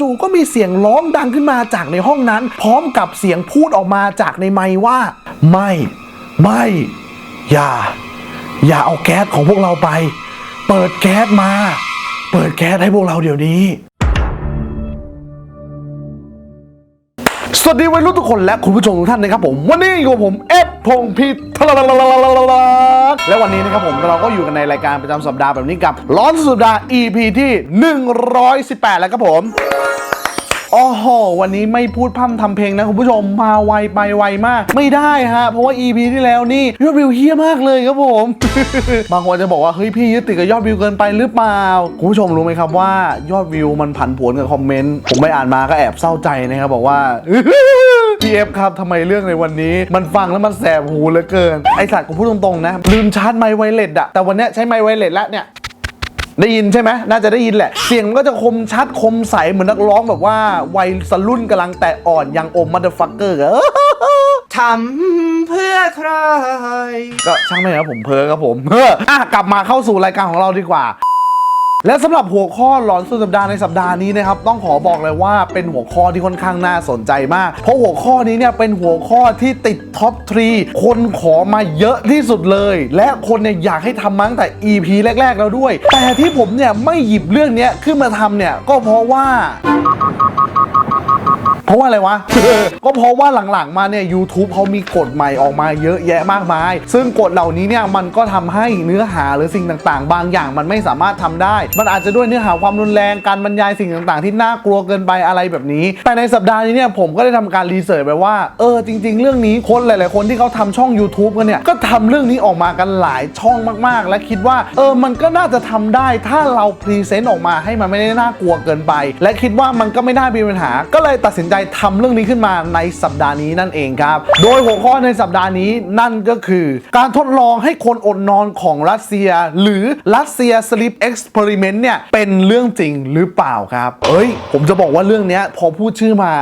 จู่ๆก็มีเสียงร้องดังขึ้นมาจากในห้องนั้น พร้อมกับเสียงพูดออกมาจากในไม้ว่า ไม่ ไม่ อย่า อย่าเอาแก๊สของพวกเราไป เปิดแก๊สมา เปิดแก๊สให้พวกเราเดี๋ยวนี้ สวัสดีวัยรุ่นทุกคนและคุณผู้ชมทุกท่านนะครับผมวันนี้อยู่กับผมเอฟพงพิทลและวันนี้นะครับผมเราก็อยู่กันในรายการประจำสัปดาห์แบบนี้กับร้อนสุดสัปดาห์ EP ที่ 118 แล้วครับผม โอ้โห วันนี้ไม่พูดพร่ำทำเพลงนะคุณผู้ชม มาไวไปไวมาก ไม่ได้ฮะ เพราะว่า EP ที่แล้วนี่ยอดวิวเฮี้ยมากเลยครับผม บางคนจะบอกว่า เฮ้ยพี่ยึดติดกับยอดวิวเกินไปหรือเปล่า คุณผู้ชมรู้ไหมครับว่ายอดวิวมันผันผวนกับคอมเมนต์ ผมไปอ่านมาก็แอบเศร้าใจนะครับบอกว่าพีเอฟครับทำไมเรื่องในวันนี้มันฟังแล้วมันแสบหูเหลือเกิน ไอสัตว์กูพูดตรงๆนะ ลืมชาร์จไมค์ไวเลสอะแต่วันนี้ใช้ไมค์ไวเลสแล้วเนี่ย ได้ยินใช่ไหมน่าจะได้ยินแหละ เสียงมันก็จะคมชัดคมใสเหมือนนักร้องแบบว่าวัยสรุ่นกำลังแตะอ่อนยังอมมัตฟักเกอร์ทำเพื่อใคร ก็ช่างไม่ครับผมเพอครับผมเฮ้ออะกลับมาเข้าสู่รายการของเราดีกว่า และสำหรับหัวข้อหลอนสุดสัปดาห์ในสัปดาห์นี้นะครับต้องขอบอกเลยว่าเป็นหัวข้อที่ค่อนข้างน่าสนใจมาก เพราะหัวข้อนี้เนี่ยเป็นหัวข้อที่ติดท็อปทรีคนขอมาเยอะที่สุดเลย และคนเนี่ยอยากให้ทำมาตั้งแต่ EP แรก ๆ แล้วด้วย แต่ที่ผมเนี่ยไม่หยิบเรื่องนี้ขึ้นมาทำเนี่ยก็เพราะว่า เพราะว่าอะไรวะ ก็เพราะว่าหลังๆมาเนี่ย YouTube เขามีกฎใหม่ออกมาเยอะแยะมากมาย ซึ่งกฎเหล่านี้เนี่ยมันก็ทำให้เนื้อหาหรือสิ่งต่างๆ บางอย่างมันไม่สามารถทำได้ มันอาจจะด้วยเนื้อหาความรุนแรงการบรรยายสิ่งต่างๆ ที่น่ากลัวเกินไปอะไรแบบนี้ แต่ในสัปดาห์นี้เนี่ยผมก็ได้ทำการรีเสิร์ชไปว่าเออจริง ๆ เรื่องนี้คนหลาย ๆ คนที่เขาทำช่อง YouTube กันเนี่ยก็ทำเรื่องนี้ออกมากันหลายช่องมากๆ และคิดว่าเออมันก็น่าจะทำได้ถ้าเราพรีเซนต์ออกมาให้มันไม่ได้น่ากลัวเกินไป และคิดว่ามันก็ไม่น่ามีปัญหาก็เลยตัดสินใจทำเรื่องนี้ขึ้นมาในสัปดาห์นี้นั่นเองครับ โดยหัวข้อในสัปดาห์นี้นั่นก็คือ การทดลองให้คนอดนอนของรัสเซีย หรือรัสเซียสลิปเอ็กซ์เพร์เมนต์เนี่ยเป็นเรื่องจริงหรือเปล่าครับ เอ้ย ผมจะบอกว่าเรื่องนี้พอพูดชื่อมา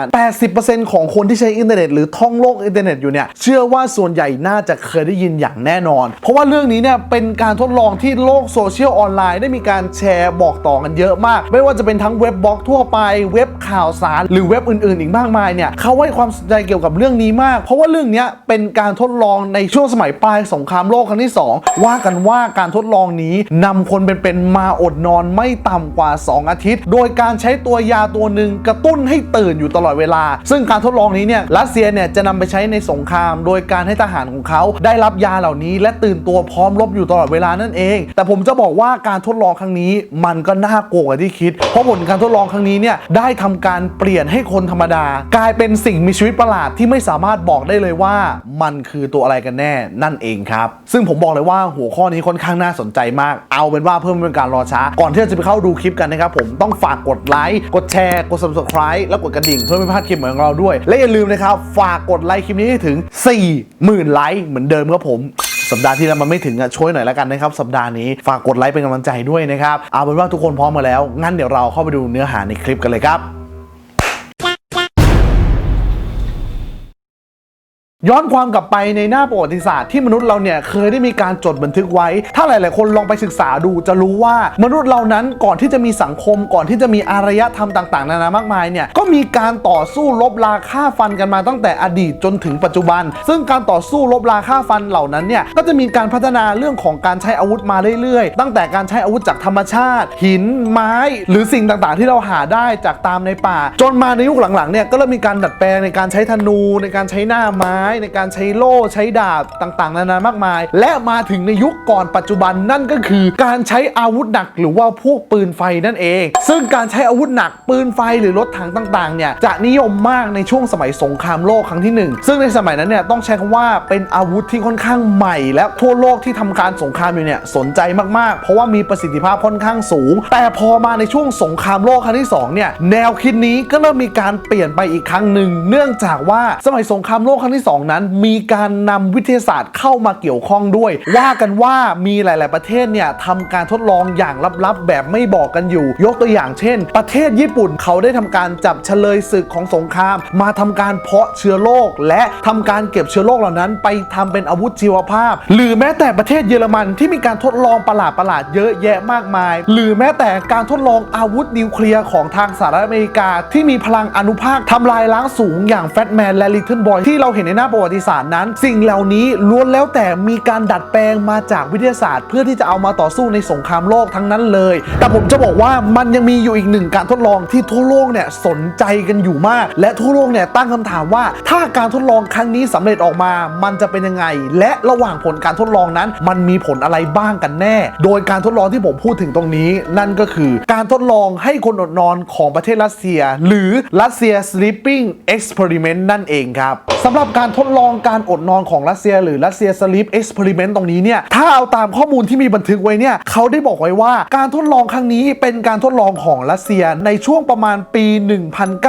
80%ของคนที่ใช้อินเทอร์เน็ตหรือท่องโลกอินเทอร์เน็ตอยู่เนี่ยเชื่อว่าส่วนใหญ่น่าจะเคยได้ยินอย่างแน่นอน เพราะว่าเรื่องนี้เนี่ยเป็นการทดลองที่โลกโซเชียลออนไลน์ได้มีการแชร์บอกต่อกันเยอะมาก ไม่ว่าจะเป็นทั้งเว็บบล็อกทั่วไปเว็บข่าวสาร หรือเว็บอื่นๆอีกมากมายเนี่ยเขาให้ความสนใจเกี่ยวกับเรื่องนี้มาก เพราะว่าเรื่องนี้เป็นการทดลองในช่วงสมัยปลายสงครามโลกครั้งที่ 2 ว่ากันว่าการทดลองนี้นำคนเป็นๆมาอดนอนไม่ต่ำกว่า 2 อาทิตย์ โดยการใช้ตัวยาตัวหนึ่งกระตุ้นให้ตื่นอยู่ตลอดเวลา ซึ่งการทดลองนี้เนี่ยรัสเซียเนี่ยจะนำไปใช้ในสงคราม โดยการให้ทหารของเขาได้รับยาเหล่านี้ และตื่นตัวพร้อมรบอยู่ตลอดเวลานั่นเอง แต่ผมจะบอกว่าการทดลองครั้งนี้มันก็น่ากลัวกว่าที่คิด เพราะผลการทดลองครั้งนี้เนี่ยได้ทำการเปลี่ยนให้คนธรรมดากลายเป็นสิ่งมีชีวิตประหลาดที่ไม่สามารถบอกได้เลยว่ามันคือตัวอะไรกันแน่นั่นเองครับ ซึ่งผมบอกเลยว่าหัวข้อนี้ค่อนข้างน่าสนใจมาก เอาเป็นว่าเพื่อไม่เป็นการรอช้า ก่อนที่เราจะไปเข้าดูคลิปกันนะครับผมต้องฝากกดไลค์กดแชร์กด subscribe แล้วกดกระดิ่งเพื่อไม่พลาดคลิปของเราด้วย และอย่าลืมนะครับฝากกดไลค์คลิปนี้ให้ถึง 40,000ไลค์เหมือนเดิมครับผมสัปดาห์ที่แล้วมันไม่ถึงอะช่วยหน่อยแล้วกันนะครับ สัปดาห์นี้ฝากกดไลค์เป็นกำลังใจด้วยนะครับ เอาเป็นว่าทุกคนพร้อมมาแล้ว งั้นเดี๋ยวเราเข้าไปดูเนื้อหาในคลิปกันเลยครับ ย้อนความกลับไปในหน้าประวัติศาสตร์ที่มนุษย์เราเนี่ยเคยได้มีการจดบันทึกไว้ ถ้าหลาย ๆ คนลองไปศึกษาดูจะรู้ว่ามนุษย์เรานั้นก่อนที่จะมีสังคมก่อนที่จะมีอารยธรรมต่าง ๆ นานามากมายเนี่ยก็มีการต่อสู้ลบราฆ่าฟันกันมาตั้งแต่อดีตจนถึงปัจจุบัน ซึ่งการต่อสู้ลบราฆ่าฟันเหล่านั้นเนี่ยก็จะมีการพัฒนาเรื่องของการใช้อาวุธมาเรื่อย ๆ ตั้งแต่การใช้อาวุธจากธรรมชาติ หิน ไม้ หรือสิ่งต่าง ๆ ที่เราหาได้จากตามในป่า จนมาในยุคหลัง ๆ เนี่ยก็เริ่มมีการดัดแปลงในการใช้ธนูในการใช้หน้าไม้ในการใช้โล่ใช้ดาบต่างๆ นานามากมาย และมาถึงในยุคก่อนปัจจุบันนั่นก็คือการใช้อาวุธหนักหรือว่าพวกปืนไฟนั่นเอง ซึ่งการใช้อาวุธหนักปืนไฟหรือรถถังต่างๆเนี่ยจะนิยมมากในช่วงสมัยสงครามโลกครั้งที่หนึ่งซึ่งในสมัยนั้นเนี่ยต้องใช้คำว่าเป็นอาวุธที่ค่อนข้างใหม่ และทั่วโลกที่ทำการสงครามอยู่เนี่ยสนใจมากๆ เพราะว่ามีประสิทธิภาพค่อนข้างสูง แต่พอมาในช่วงสงครามโลกครั้งที่สองเนี่ยแนวคิดนี้ก็เริ่มมีการเปลี่ยนไปอีกครั้งหนึ่งเนื่องจากว่าสมัยสงครามโลกครั้งที่สองนั้นมีการนำวิทยาศาสตร์เข้ามาเกี่ยวข้องด้วย ว่ากันว่ามีหลาย ๆ ประเทศเนี่ยทำการทดลองอย่างลับ ๆ แบบไม่บอกกันอยู่ ยกตัวอย่างเช่น ประเทศญี่ปุ่นเขาได้ทำการจับเฉลยศึกของสงคราม มาทำการเพาะเชื้อโรคและทำการเก็บเชื้อโรคเหล่านั้น ไปทำเป็นอาวุธชีวภาพ หรือแม้แต่ประเทศเยอรมันที่มีการทดลองประหลาดๆเยอะแยะมากมาย หรือแม้แต่การทดลองอาวุธนิวเคลียร์ของทางสหรัฐอเมริกา ที่มีพลังอนุภาคทำลายล้างสูงอย่างแฟตแมนและลิ t เ l ิ b บอยที่เราเห็นในหน้าประวัติศาสตร์นั้น สิ่งเหล่านี้ล้วนแล้วแต่มีการดัดแปลงมาจากวิทยาศาสตร์ เพื่อที่จะเอามาต่อสู้ในสงครามโลกทั้งนั้นเลย แต่ผมจะบอกว่ามันยังมีอยู่อีกหนึ่งการทดลองที่ทั่วโลกเนี่ยสนใจกันอยู่มาก และทั่วโลกเนี่ยตั้งคำถามว่าถ้าการทดลองครั้งนี้สำเร็จออกมา มันจะเป็นยังไง และระหว่างผลการทดลองนั้น มันมีผลอะไรบ้างกันแน่ โดยการทดลองที่ผมพูดถึงตรงนี้ นั่นก็คือการทดลองให้คนอดนอนของประเทศรัสเซีย หรือรัสเซีย sleeping experiment นั่นเองครับสำหรับการทดดลองการอดนอนของรัสเซีย หรือรัสเซีย sleep experiment ตรงนี้เนี่ยถ้าเอาตามข้อมูลที่มีบันทึกไว้เนี่ยเขาได้บอกไว้ว่าการทดลองครั้งนี้เป็นการทดลองของรัสเซียในช่วงประมาณปี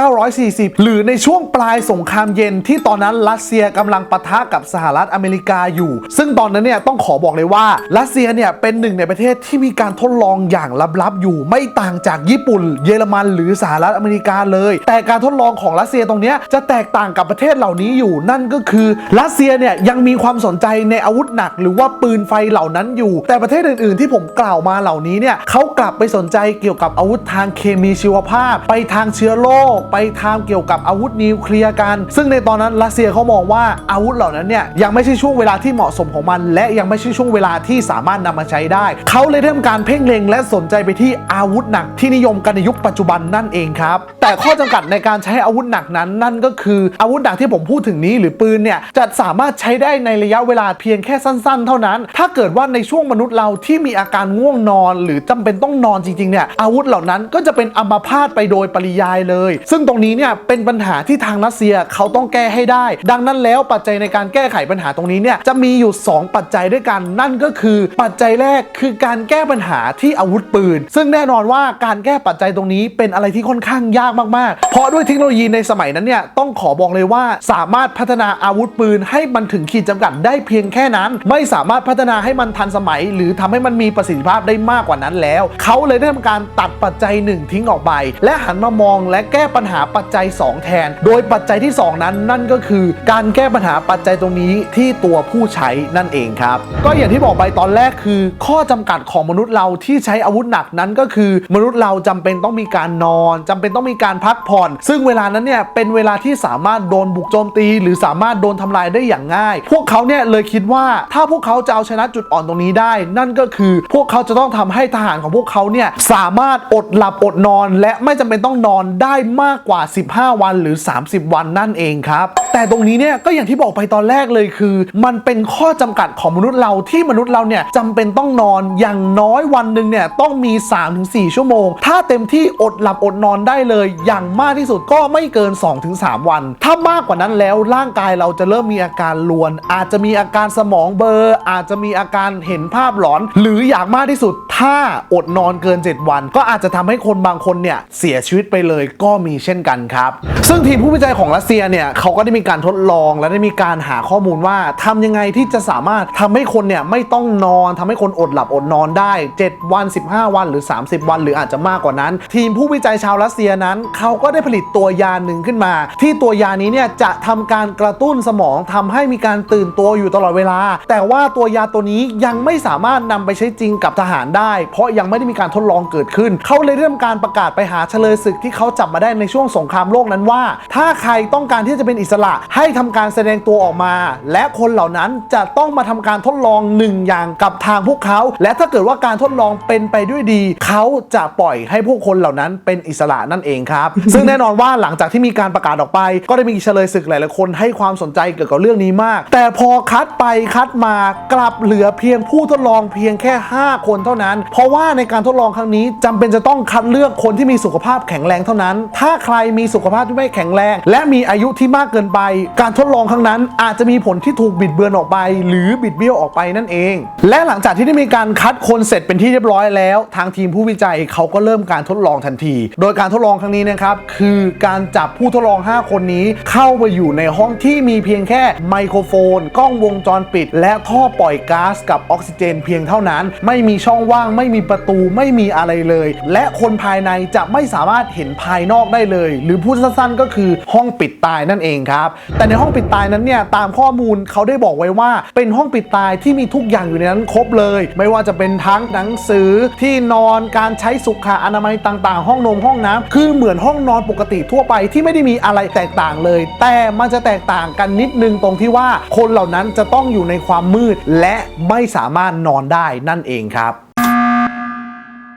1940 หรือในช่วงปลายสงครามเย็นที่ตอนนั้นรัสเซียกำลังปะทะกับสหรัฐอเมริกาอยู่ ซึ่งตอนนั้นเนี่ยต้องขอบอกเลยว่ารัสเซียเนี่ยเป็นหนึ่งในประเทศที่มีการทดลองอย่างลับๆอยู่ไม่ต่างจากญี่ปุ่น เยอรมัน หรือสหรัฐอเมริกาเลย แต่การทดลองของรัสเซียตรงนี้จะแตกต่างกับประเทศเหล่านี้อยู่นั่นก็ก็คือรัสเซียเนี่ยยังมีความสนใจในอาวุธหนัก หรือว่าปืนไฟเหล่านั้นอยู่ แต่ประเทศอื่นๆ ที่ผมกล่าวมาเหล่านี้เนี่ยเขากลับไปสนใจเกี่ยวกับอาวุธทางเคมีชีวภาพ ไปทางเชื้อโรคไปทางเกี่ยวกับอาวุธนิวเคลียร์กัน ซึ่งในตอนนั้นรัสเซียเขามองว่าอาวุธเหล่านั้นเนี่ยยังไม่ใช่ช่วงเวลาที่เหมาะสมของมัน และยังไม่ใช่ช่วงเวลาที่สามารถนำมาใช้ได้เขาเลยเริ่มการเพ่งเล็งและสนใจไปที่อาวุธหนักที่นิยมกันในยุคปัจจุบันนั่นเองครับแต่ข้อจำกัดในการใช้อาวุธหนักนั้นนั่นก็คืออาวุธหนักที่ผมพูดถึงนี้หรือปนเนี่ยจะสามารถใช้ได้ในระยะเวลาเพียงแค่สั้น ๆ เท่านั้น ถ้าเกิดว่าในช่วงมนุษย์เราที่มีอาการง่วงนอน หรือจำเป็นต้องนอนจริงๆเนี่ยอาวุธเหล่านั้นก็จะเป็นอัมพาตไปโดยปริยายเลย ซึ่งตรงนี้เนี่ยเป็นปัญหาที่ทางรัสเซียเขาต้องแก้ให้ได้ ดังนั้นแล้วปัจจัยในการแก้ไขปัญหาตรงนี้เนี่ยจะมีอยู่ 2 ปัจจัยด้วยกัน นั่นก็คือปัจจัยแรกคือการแก้ปัญหาที่อาวุธปืน ซึ่งแน่นอนว่าการแก้ปัจจัยตรงนี้เป็นอะไรที่ค่อนข้างยากมากๆ เพราะด้วยเทคโนโลยีในสมัยนั้นเนี่ยต้องขอบอกเลยว่าสามารถพัฒนาอาวุธปืนให้มันถึงขีดจำกัดได้เพียงแค่นั้น ไม่สามารถพัฒนาให้มันทันสมัย หรือทำให้มันมีประสิทธิภาพได้มากกว่านั้นแล้ว เขาเลยได้ทำการตัดปัจจัยหนึ่งทิ้งออกไป และหันมามองและแก้ปัญหาปัจจัย 2 แทน โดยปัจจัยที่ 2 นั้นนั่นก็คือ การแก้ปัญหาปัจจัยตรงนี้ที่ตัวผู้ใช้นั่นเองครับ ก็อย่างที่บอกไปตอนแรกคือ ข้อจำกัดของมนุษย์เราที่ใช้อาวุธหนักนั้นก็คือ มนุษย์เราจำเป็นต้องมีการนอนจำเป็นต้องมีการพักผ่อน ซึ่งเวลานั้นเนี่ยเป็นเวลาที่สามารถโดนบุกโจมตี หรือสามารถโดนทำลายได้อย่างง่าย พวกเขาเนี่ยเลยคิดว่าถ้าพวกเขาจะเอาชนะจุดอ่อนตรงนี้ได้ นั่นก็คือพวกเขาจะต้องทำให้ทหารของพวกเขาเนี่ยสามารถอดหลับอดนอน และไม่จำเป็นต้องนอนได้มากกว่า 15 วันหรือ 30 วันนั่นเองครับแต่ตรงนี้เนี่ยก็อย่างที่บอกไปตอนแรกเลยคือ มันเป็นข้อจำกัดของมนุษย์เราที่มนุษย์เราเนี่ยจำเป็นต้องนอนอย่างน้อยวันหนึ่งเนี่ยต้องมี 3-4 ชั่วโมง ถ้าเต็มที่อดหลับอดนอนได้เลย อย่างมากที่สุดก็ไม่เกิน 2-3 วัน ถ้ามากกว่านั้นแล้วร่างกายเราจะเริ่มมีอาการลวน อาจจะมีอาการสมองเบลออาจจะมีอาการเห็นภาพหลอน หรืออย่างมากที่สุดถ้าอดนอนเกิน 7 วัน ก็อาจจะทำให้คนบางคนเนี่ยเสียชีวิตไปเลยก็มีเช่นกันครับ ซึ่งทีมผู้วิจัยของรัสเซียเนี่ยเขาก็ได้มีการทดลองและได้มีการหาข้อมูลว่าทำยังไงที่จะสามารถทำให้คนเนี่ยไม่ต้องนอนทำให้คนอดหลับอดนอนได้ 7 วัน 15 วันหรือ 30 วัน หรืออาจจะมากกว่านั้น ทีมผู้วิจัยชาวรัสเซียนั้น เขาก็ได้ผลิตตัวยาหนึ่งขึ้นมา ที่ตัวยานี้เนี่ยจะทำการกระตุ้นุ้นสมองทำให้มีการตื่นตัวอยู่ตลอดเวลา แต่ว่าตัวยาตัวนี้ยังไม่สามารถนำไปใช้จริงกับทหารได้ เพราะยังไม่ได้มีการทดลองเกิดขึ้น เขาเลยเริ่มการประกาศไปหาเฉลยศึกที่เขาจับมาได้ในช่วงสงครามโลกนั้นว่า ถ้าใครต้องการที่จะเป็นอิสระให้ทำการแสดงตัวออกมา และคนเหล่านั้นจะต้องมาทำการทดลองหนึ่งอย่างกับทางพวกเขา และถ้าเกิดว่าการทดลองเป็นไปด้วยดี เขาจะปล่อยให้พวกคนเหล่านั้นเป็นอิสระนั่นเองครับ ซึ่งแน่นอนว่าหลังจากที่มีการประกาศออกไป ก็ได้มีเฉลยศึกหลายๆคนให้ความสนใจเกี่ยวกับเรื่องนี้มาก แต่พอคัดไปคัดมากลับเหลือเพียงผู้ทดลองเพียงแค่ 5 คนเท่านั้น เพราะว่าในการทดลองครั้งนี้จำเป็นจะต้องคัดเลือกคนที่มีสุขภาพแข็งแรงเท่านั้น ถ้าใครมีสุขภาพที่ไม่แข็งแรง และมีอายุที่มากเกินไป การทดลองครั้งนั้น อาจจะมีผลที่ถูกบิดเบือนออกไป หรือบิดเบี้ยวออกไปนั่นเอง และหลังจากที่ได้มีการคัดคนเสร็จเป็นที่เรียบร้อยแล้ว ทางทีมผู้วิจัยเขาก็เริ่มการทดลองทันที โดยการทดลองครั้งนี้นะครับคือการจับผู้ทดลอง 5 คนนี้เข้าไปอยู่ในห้องที่มีเพียงแค่ไมโครโฟน กล้องวงจรปิด และท่อปล่อยก๊าซกับออกซิเจนเพียงเท่านั้น ไม่มีช่องว่างไม่มีประตูไม่มีอะไรเลย และคนภายในจะไม่สามารถเห็นภายนอกได้เลย หรือพูดสั้นๆก็คือห้องปิดตายนั่นเองครับ แต่ในห้องปิดตายนั้นเนี่ยตามข้อมูลเขาได้บอกไว้ว่า เป็นห้องปิดตายที่มีทุกอย่างอยู่ในนั้นครบเลย ไม่ว่าจะเป็นทั้งหนังสือที่นอนการใช้สุขอนามัยต่างๆ ห้องนมห้องน้ำคือเหมือนห้องนอนปกติทั่วไปที่ไม่ได้มีอะไรแตกต่างเลย แต่มันจะแตกต่างางกันนิดนึงตรงที่ว่าคนเหล่านั้นจะต้องอยู่ในความมืดและไม่สามารถนอนได้นั่นเองครับ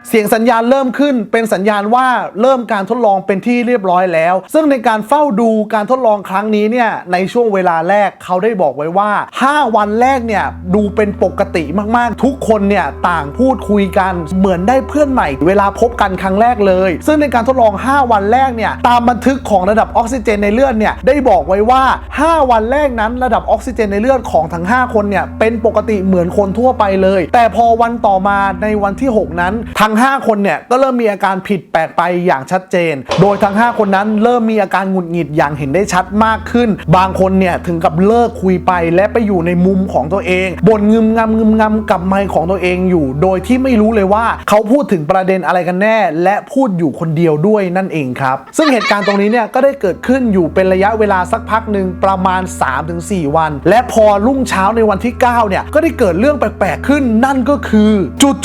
เสียงสัญญาณเริ่มขึ้น เป็นสัญญาณว่าเริ่มการทดลองเป็นที่เรียบร้อยแล้ว ซึ่งในการเฝ้าดูการทดลองครั้งนี้เนี่ยในช่วงเวลาแรกเขาได้บอกไว้ว่า 5 วันแรกเนี่ยดูเป็นปกติมากๆ ทุกคนเนี่ยต่างพูดคุยกันเหมือนได้เพื่อนใหม่ เวลาพบกันครั้งแรกเลย ซึ่งในการทดลอง 5 วันแรกเนี่ยตามบันทึกของระดับออกซิเจนในเลือดเนี่ยได้บอกไว้ว่า 5 วันแรกนั้นระดับออกซิเจนในเลือดของทั้ง 5 คนเนี่ยเป็นปกติเหมือนคนทั่วไปเลย แต่พอวันต่อมาในวันที่ 6 นั้นทั้ง5 คนเนี่ยก็เริ่มมีอาการผิดแปลกไปอย่างชัดเจน โดยทั้ง 5 คนนั้นเริ่มมีอาการหงุดหงิดอย่างเห็นได้ชัดมากขึ้น บางคนเนี่ยถึงกับเลิกคุยไปและไปอยู่ในมุมของตัวเองบ่นงึมงำงึมงำกับไมค์ของตัวเองอยู่ โดยที่ไม่รู้เลยว่าเขาพูดถึงประเด็นอะไรกันแน่ และพูดอยู่คนเดียวด้วยนั่นเองครับ ซึ่งเหตุการณ์ตรงนี้เนี่ยก็ได้เกิดขึ้นอยู่เป็นระยะเวลาสักพักหนึ่งประมาณ 3-4 วัน และพอรุ่งเช้าในวันที่ 9 เนี่ยก็ได้เกิดเรื่องแปลกๆขึ้นนั่นก็คือ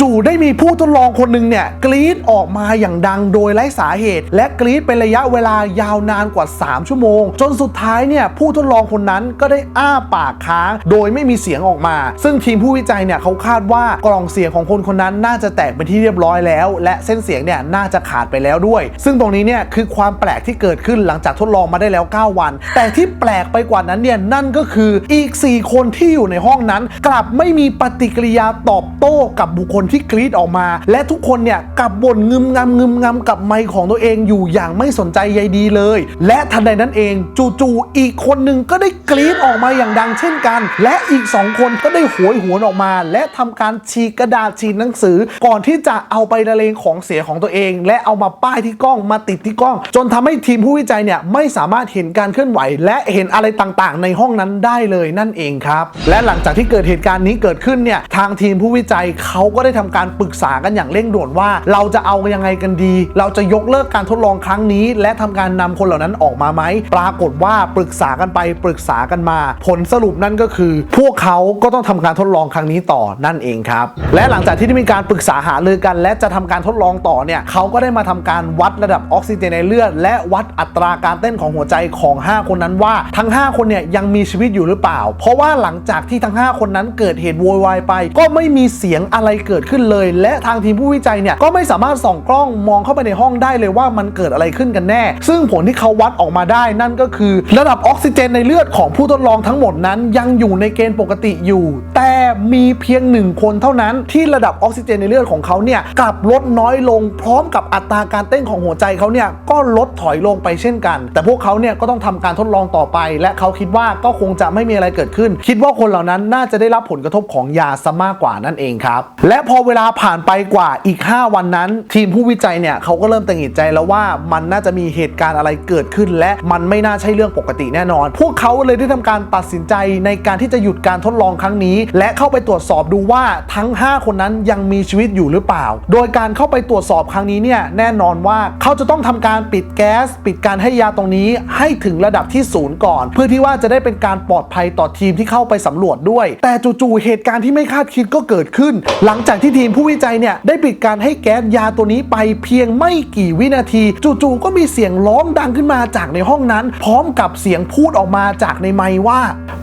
จู่ๆได้มีผู้ทดลองคนหนึ่งเนี่ยกรีดออกมาอย่างดังโดยไร้สาเหตุ และกรีดเป็นระยะเวลายาวนานกว่า 3 ชั่วโมง จนสุดท้ายเนี่ยผู้ทดลองคนนั้นก็ได้อ้าปากค้าง โดยไม่มีเสียงออกมา ซึ่งทีมผู้วิจัยเนี่ยเขาคาดว่ากล่องเสียงของคนคนนั้นน่าจะแตกเป็นที่เรียบร้อยแล้ว และเส้นเสียงเนี่ยน่าจะขาดไปแล้วด้วย ซึ่งตรงนี้เนี่ยคือความแปลกที่เกิดขึ้นหลังจากทดลองมาได้แล้ว 9 วัน แต่ที่แปลกไปกว่านั้นเนี่ยนั่นก็คืออีก 4 คนที่อยู่ในห้องนั้น กลับไม่มีปฏิกิริยาตอบโต้กับบุคคลที่กรีดออกมา และทุกคนเนี่ยกลับบ่นงึมงำงึมงำกับไมค์ของตัวเองอยู่อย่างไม่สนใจใยดีเลย และทันใดนั้นเองจู่ๆอีกคนหนึ่งก็ได้กรี๊ดออกมาอย่างดังเช่นกัน และอีก 2 คนก็ได้โหยหวนออกมา และทำการฉีกกระดาษฉีกหนังสือ ก่อนที่จะเอาไปละเลงของเสียของตัวเอง และเอามาป้ายที่กล้องมาติดที่กล้อง จนทำให้ทีมผู้วิจัยเนี่ยไม่สามารถเห็นการเคลื่อนไหว และเห็นอะไรต่างๆ ในห้องนั้นได้เลยนั่นเองครับ และหลังจากที่เกิดเหตุการณ์นี้เกิดขึ้นเนี่ยทางทีมผู้วิจัยเขาก็ได้ทำการปรึกษากันอย่างเร่งด่วนว่าเราจะเอายังไงกันดี เราจะยกเลิกการทดลองครั้งนี้ และทำการนำคนเหล่านั้นออกมาไหม ปรากฏว่าปรึกษากันไปปรึกษากันมา ผลสรุปนั่นก็คือ พวกเขาก็ต้องทำการทดลองครั้งนี้ต่อนั่นเองครับ และหลังจากที่ได้มีการปรึกษาหารือกัน และจะทำการทดลองต่อเนี่ยเขาก็ได้มาทำการวัดระดับออกซิเจนในเลือดและวัดอัตราการเต้นของหัวใจของ 5 คนนั้นว่าทั้ง 5 คนเนี่ยยังมีชีวิตอยู่หรือเปล่า เพราะว่าหลังจากที่ทั้ง 5 คนนั้นเกิดเหตุโวยวายไป ก็ไม่มีเสียงอะไรเกิดขึ้นเลย และทางทีมผู้วิจัยเนี่ยก็ไม่สามารถส่องกล้องมองเข้าไปในห้องได้เลยว่ามันเกิดอะไรขึ้นกันแน่ ซึ่งผลที่เขาวัดออกมาได้นั่นก็คือ ระดับออกซิเจนในเลือดของผู้ทดลองทั้งหมดนั้น ยังอยู่ในเกณฑ์ปกติอยู่ แต่มีเพียงหนึ่งคนเท่านั้นที่ระดับออกซิเจนในเลือดของเขาเนี่ยกลับลดน้อยลงพร้อมกับอัตราการเต้นของหัวใจเขาเนี่ยก็ลดถอยลงไปเช่นกัน แต่พวกเขาเนี่ยก็ต้องทำการทดลองต่อไป และเขาคิดว่าก็คงจะไม่มีอะไรเกิดขึ้น คิดว่าคนเหล่านั้นน่าจะได้รับผลกระทบของยาซะมากกว่านั่นเองครับและพอเวลาผ่านไปกว่าอีีก 5 วันนั้น ทีมผู้วิจัยเนี่ยเขาก็เริ่มตังหิดใจแล้วว่ามันน่าจะมีเหตุการณ์อะไรเกิดขึ้น และมันไม่น่าใช่เรื่องปกติแน่นอน พวกเขาเลยได้ทำการตัดสินใจในการที่จะหยุดการทดลองครั้งนี้ และเข้าไปตรวจสอบดูว่าทั้ง 5 คนนั้นยังมีชีวิตอยู่หรือเปล่า โดยการเข้าไปตรวจสอบครั้งนี้เนี่ยแน่นอนว่าเขาจะต้องทำการปิดแก๊ส ปิดการให้ยาตรงนี้ให้ถึงระดับที่ศูนย์ก่อน เพื่อที่ว่าจะได้เป็นการปลอดภัยต่อทีมที่เข้าไปสำรวจด้วย แต่จู่ๆเหตุการณ์ที่ไม่คาดคิดก็เกิดขึ้น หลังจากที่ทีมผู้วิจัยเนี่ยได้ปิดการให้แก๊สยาตัวนี้ไปเพียงไม่กี่วินาที จู่ๆก็มีเสียงร้องดังขึ้นมาจากในห้องนั้น พร้อมกับเสียงพูดออกมาจากในไม้ว่า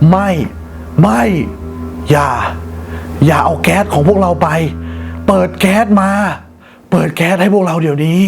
ไม่ ไม่ อย่า อย่าเอาแก๊สของพวกเราไป เปิดแก๊สมา เปิดแก๊สให้พวกเราเดี๋ยวนี้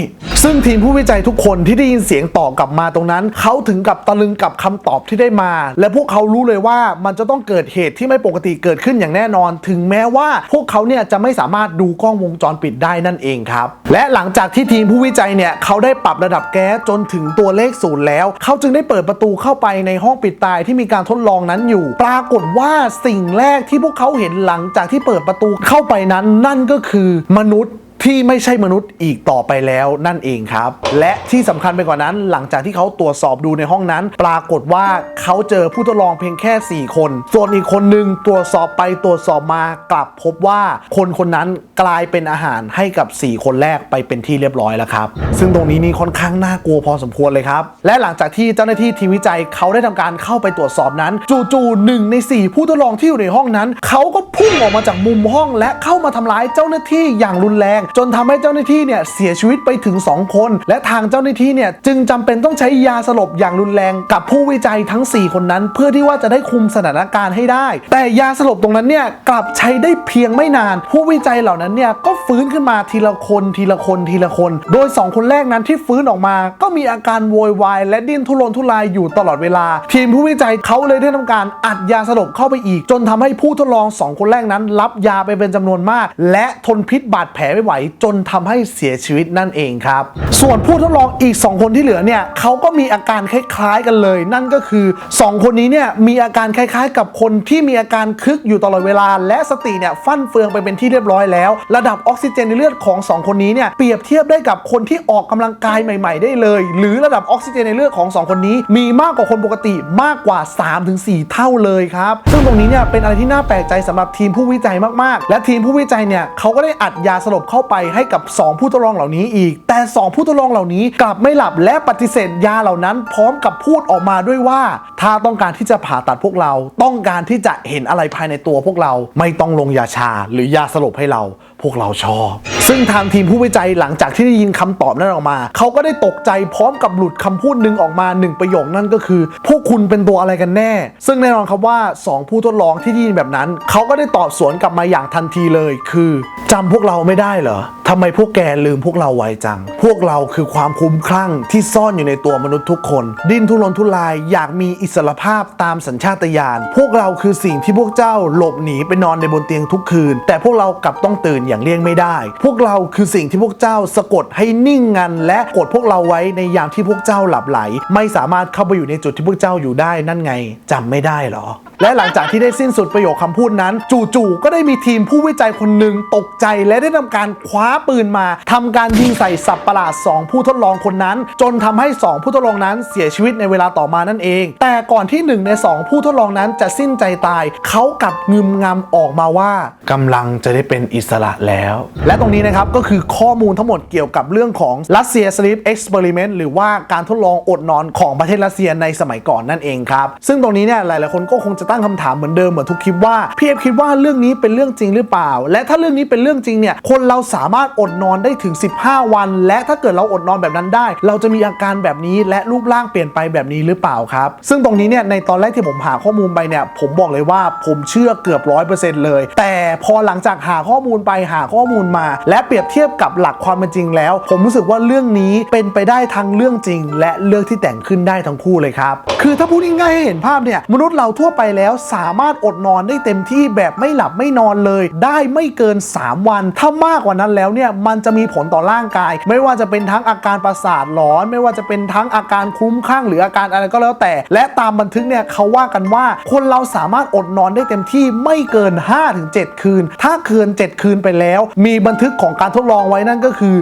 ซึ่งทีมผู้วิจัยทุกคนที่ได้ยินเสียงตอบกลับมาตรงนั้น เขาถึงกับตะลึงกับคำตอบที่ได้มา และพวกเขารู้เลยว่ามันจะต้องเกิดเหตุที่ไม่ปกติเกิดขึ้นอย่างแน่นอน ถึงแม้ว่าพวกเขาเนี่ยจะไม่สามารถดูกล้องวงจรปิดได้นั่นเองครับ และหลังจากที่ทีมผู้วิจัยเนี่ยเขาได้ปรับระดับแก๊สจนถึงตัวเลขศูนย์แล้ว เขาจึงได้เปิดประตูเข้าไปในห้องปิดตายที่มีการทดลองนั้นอยู่ ปรากฏว่าสิ่งแรกที่พวกเขาเห็นหลังจากที่เปิดประตูเข้าไปนั้น นั่นก็คือมนุษย์ ที่ไม่ใช่มนุษย์อีกต่อไปแล้วนั่นเองครับ และที่สำคัญไปกว่านั้น หลังจากที่เขาตรวจสอบดูในห้องนั้น ปรากฏว่าเขาเจอผู้ทดลองเพียงแค่ 4 คน ส่วนอีกคนหนึ่งตรวจสอบไปตรวจสอบมากลับพบว่าคนคนนั้นกลายเป็นอาหารให้กับ 4 คนแรกไปเป็นที่เรียบร้อยแล้วครับ ซึ่งตรงนี้นี่ค่อนข้างน่ากลัวพอสมควรเลยครับ และหลังจากที่เจ้าหน้าที่ทีมวิจัยเขาได้ทำการเข้าไปตรวจสอบนั้น จู่ๆหนึ่งใน 4 ผู้ทดลองที่อยู่ในห้องนั้น เขาก็พุ่งออกมาจากมุมห้องและเข้ามาทำร้ายเจ้าหน้าที่อย่างรุนแรงจนทำให้เจ้าหน้าที่เนี่ยเสียชีวิตไปถึง 2 คน และทางเจ้าหน้าที่เนี่ยจึงจำเป็นต้องใช้ยาสลบอย่างรุนแรงกับผู้วิจัยทั้ง 4 คนนั้น เพื่อที่ว่าจะได้คุมสถานการณ์ให้ได้ แต่ยาสลบตรงนั้นเนี่ยกลับใช้ได้เพียงไม่นาน ผู้วิจัยเหล่านั้นเนี่ยก็ฟื้นขึ้นมาทีละคนทีละคนทีละคน โดย 2 คนแรกนั้นที่ฟื้นออกมา ก็มีอาการโวยวายและดิ้นทุรนทุรายอยู่ตลอดเวลา ทีมผู้วิจัยเขาเลยได้ทำการอัดยาสลบเข้าไปอีก จนทำให้ผู้ทดลอง 2 คนแรกนั้น รับยาไปเป็นจำนวนมาก และทนพิษบาดแผลไม่ไหวจนทำให้เสียชีวิตนั่นเองครับ ส่วนผู้ทดลองอีก 2 คนที่เหลือเนี่ยเขาก็มีอาการคล้ายๆกันเลย นั่นก็คือ 2 คนนี้เนี่ยมีอาการคล้ายๆ กับคนที่มีอาการคึกอยู่ตลอดเวลา และสติเนี่ยฟั่นเฟืองไปเป็นที่เรียบร้อยแล้ว ระดับออกซิเจนในเลือดของ 2 คนนี้เนี่ยเปรียบเทียบได้กับคนที่ออกกำลังกายใหม่ ๆ ได้เลย หรือระดับออกซิเจนในเลือดของ 2 คนนี้ มีมากกว่าคนปกติมากกว่า 3-4 เท่าเลยครับซึ่งตรงนี้เนี่ยเป็นอะไรที่น่าแปลกใจสำหรับทีมผู้วิจัยมากๆ และทีมผู้วิจัยเนี่ยเขาก็ได้อัดยาสลบเข้าไปให้กับ 2 ผู้ทดลองเหล่านี้อีก แต่ 2 ผู้ทดลองเหล่านี้กลับไม่หลับและปฏิเสธยาเหล่านั้น พร้อมกับพูดออกมาด้วยว่า ถ้าต้องการที่จะผ่าตัดพวกเรา ต้องการที่จะเห็นอะไรภายในตัวพวกเรา ไม่ต้องลงยาชาหรือยาสลบให้เรา พวกเราชอบ ซึ่งทางทีมผู้วิจัยหลังจากที่ได้ยินคำตอบนั้นออกมา เขาก็ได้ตกใจพร้อมกับหลุดคำพูดหนึ่งออกมาหนึ่งประโยคนั่นก็คือ พวกคุณเป็นตัวอะไรกันแน่ ซึ่งแน่นอนครับว่า 2 ผู้ทดลองที่ได้ยินแบบนั้น เขาก็ได้ตอบสวนกลับมาอย่างทันทีเลย คือจำพวกเราไม่ได้เหรอทำไมพวกแกลืมพวกเราไวจัง พวกเราคือความคุ้มคลั่งที่ซ่อนอยู่ในตัวมนุษย์ทุกคน ดิ้นทุรนทุรายอยากมีอิสรภาพตามสัญชาตญาณพวกเราคือสิ่งที่พวกเจ้าหลบหนีไปนอนในบนเตียงทุกคืน แต่พวกเรากลับต้องตื่นอย่างเลี่ยงไม่ได้ พวกเราคือสิ่งที่พวกเจ้าสะกดให้นิ่งงัน และกดพวกเราไว้ในยามที่พวกเจ้าหลับไหล ไม่สามารถเข้าไปอยู่ในจุดที่พวกเจ้าอยู่ได้นั่นไงจำไม่ได้เหรอ และหลังจากที่ได้สิ้นสุดประโยคคำพูดนั้น จู่ๆก็ได้มีทีมผู้วิจัยคนหนึ่งตกใจและได้ทำการคว้าปืนมาทำการยิงใส่สับประหลาด 2 ผู้ทดลองคนนั้น จนทำให้ 2 ผู้ทดลองนั้นเสียชีวิตในเวลาต่อมานั่นเอง แต่ก่อนที่ 1 ใน 2 ผู้ทดลองนั้นจะสิ้นใจตาย เขากลับงึมงำออกมาว่ากำลังจะได้เป็นอิสระแล้ว และตรงนี้นะครับก็คือข้อมูลทั้งหมดเกี่ยวกับเรื่องของรัสเซียสลีปเอ็กซ์เพร์เมนต์หรือว่าการทดลองอดนอนของประเทศรัสเซียในสมัยก่อนนั่นเองครับ ซึ่งตรงนี้เนี่ยหลายๆคนก็คงจะตั้งคำถามเหมือนเดิมเหมือนทุกคลิปว่าพี่เอฟคิดว่าเรื่องนี้เป็นเรื่องจริงหรือเปล่า และถ้าเรื่องนี้เป็นเรื่องจริงเนี่ยคนเราสามารถอดนอนได้ถึง 15 วัน และถ้าเกิดเราอดนอนแบบนั้นได้ เราจะมีอาการแบบนี้และรูปร่างเปลี่ยนไปแบบนี้หรือเปล่าครับ ซึ่งตรงนี้เนี่ยในตอนแรกที่ผมหาข้อมูลไปเนี่ยผมบอกเลยว่าผมเชื่อเกือบร้อยเปอร์เซ็นต์เลย แต่พอหลังจากหาข้อมูลไปหาข้อมูลมา และเปรียบเทียบกับหลักความเป็นจริงแล้ว ผมรู้สึกว่าเรื่องนี้เป็นไปได้ทั้งเรื่องจริง และเรื่องที่แต่งขึ้นได้ทั้งคู่เลยครับ คือถ้าพูดง่ายๆให้เห็นภาพเนี่ย มนุษย์เราทั่วไปแล้วสามารถอดนอนได้เต็มที่แบบไม่หลับไม่นอนเลย ได้ไม่เกิน 3 วัน ถ้ามากกว่านั้นแล้วเนี่ยมันจะมีผลต่อร่างกาย ไม่ว่าจะเป็นทั้งอาการประสาทหลอน ไม่ว่าจะเป็นทั้งอาการคลุ้มคลั่งหรืออาการอะไรก็แล้วแต่ และตามบันทึกเนี่ยเขาว่ากันว่าคนเราสามารถอดนอนได้เต็มที่ไม่เกิน 5-7 คืน ถ้าเกิน 7 คืนไปแล้ว มีบันทึกของการทดลองไว้นั่นก็คือ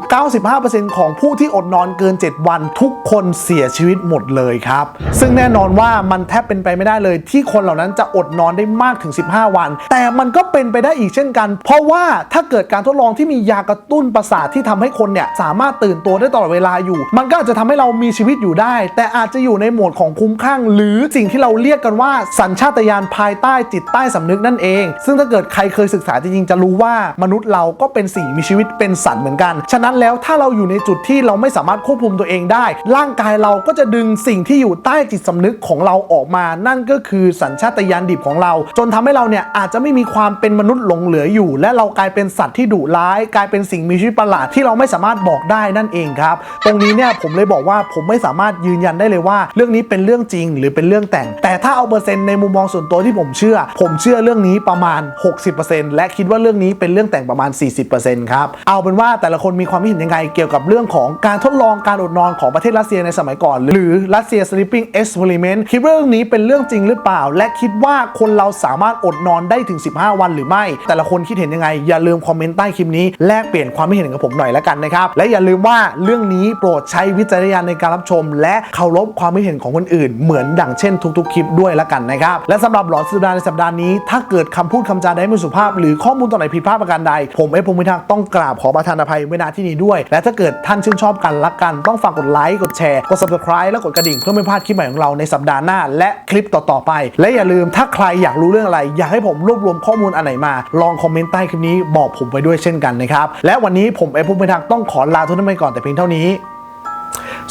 95%ของผู้ที่อดนอนเกิน 7 วัน ทุกคนเสียชีวิตหมดเลยครับ ซึ่งแน่นอนว่ามันแทบเป็นไปไม่ได้เลย ที่คนเหล่านั้นจะอดนอนได้มากถึง 15 วัน แต่มันก็เป็นไปได้อีกเช่นกัน เพราะว่าถ้าเกิดการทดลองที่มียากระตุ้นประสาทที่ทำให้คนเนี่ยสามารถตื่นตัวได้ตลอดเวลาอยู่ มันก็อาจจะทำให้เรามีชีวิตอยู่ได้ แต่อาจจะอยู่ในโหมดของคุ้มข้าง หรือสิ่งที่เราเรียกกันว่า สัญชาตญาณภายใต้จิตใต้สำนึกนั่นเอง ซึ่งถ้าเกิดใครเคยศึกษาจริงๆจะรู้ว่ามนุษย์เราก็เป็นสิ่งมีชีวิตเป็นสัตว์เหมือนกัน ฉะนั้นแล้วถ้าเราอยู่ในจุดที่เราไม่สามารถควบคุมตัวเองได้ ร่างกายเราก็จะดึงสิ่งที่อยู่ใต้จิตสำนึกของเราออกมา นั่นก็คือสัญชาตญาณดิบของเรา จนทำให้เราเนี่ยอาจจะไม่มีความเป็นมนุษย์หลงเหลืออยู่ และเรากลายเป็นสัตว์ที่ดุร้าย กลายเป็นสิ่งมีชีวิตประหลาดที่เราไม่สามารถบอกได้นั่นเองครับ ตรงนี้เนี่ยผมเลยบอกว่าผมไม่สามารถยืนยันได้เลยว่า เรื่องนี้เป็นเรื่องจริงหรือเป็นเรื่องแต่ง แต่ถ้าเอาเปอร์เซ็นต์ในมุมมองส่วนตัวที่ผมเชื่อ ผมเชื่อเรื่องนี้ประมาณ 60%และคิดว่าเรื่องนี้เป็นเรื่องแต่งประมาณ 40%ครับ เอาเป็นว่าแต่ละคนมีความคิดเห็นยังไงเกี่ยวกับเรื่องของการทดลองการอดนอนของประเทศรัสเซียในสมัยก่อน หรือรัสเซีย sleeping experiment คิดเรื่องนี้เป็นเรื่องจริงหรือเปล่า และคิดว่าคนเราสามารถอดนอนได้ถึง 15 วันหรือไม่ แต่ละคนคิดเห็นยังไง อย่าลืมคอมเมนต์ใต้คลิปนี้แลกเปลี่ยนความคิดเห็นกับผมหน่อยแล้วกันนะครับและอย่าลืมว่าเรื่องนี้โปรดใช้วิจารณญาณในการรับชม และเคารพความคิดเห็นของคนอื่น เหมือนดังเช่นทุกๆคลิปด้วยแล้วกันนะครับและสำหรับหลอนสุดาในสัปดาห์นี้ ถ้าเกิดคำพูดคำจาใดไม่สุภาพ หรือข้อมูลตรงไหนผิดพลาดประการใดผมเอฟพงพิทักษ์ต้องกราบขอประทานอภัยไว้ณที่นี้ด้วย และถ้าเกิดท่านชื่นชอบกันรักกันต้องฝากกดไลค์กดแชร์กด subscribe และกดกระดิ่งเพื่อไม่พลาดคลิปใหม่ของเราในสัปดาห์หน้า และคลิปต่อๆไป และอย่าลืมถ้าใครอยากรู้เรื่องอะไร อยากให้ผมรวบรวมข้อมูลอันไหนมา ลองคอมเมนต์ใต้คลิปนี้บอกผมไปด้วยเช่นกันนะครับและวันนี้ผมเอฟพงพิทักษ์ต้องขอลาทุกท่านไปก่อนแต่เพียงเท่านี้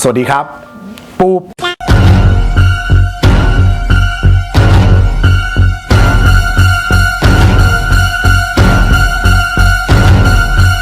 สวัสดีครับ ปู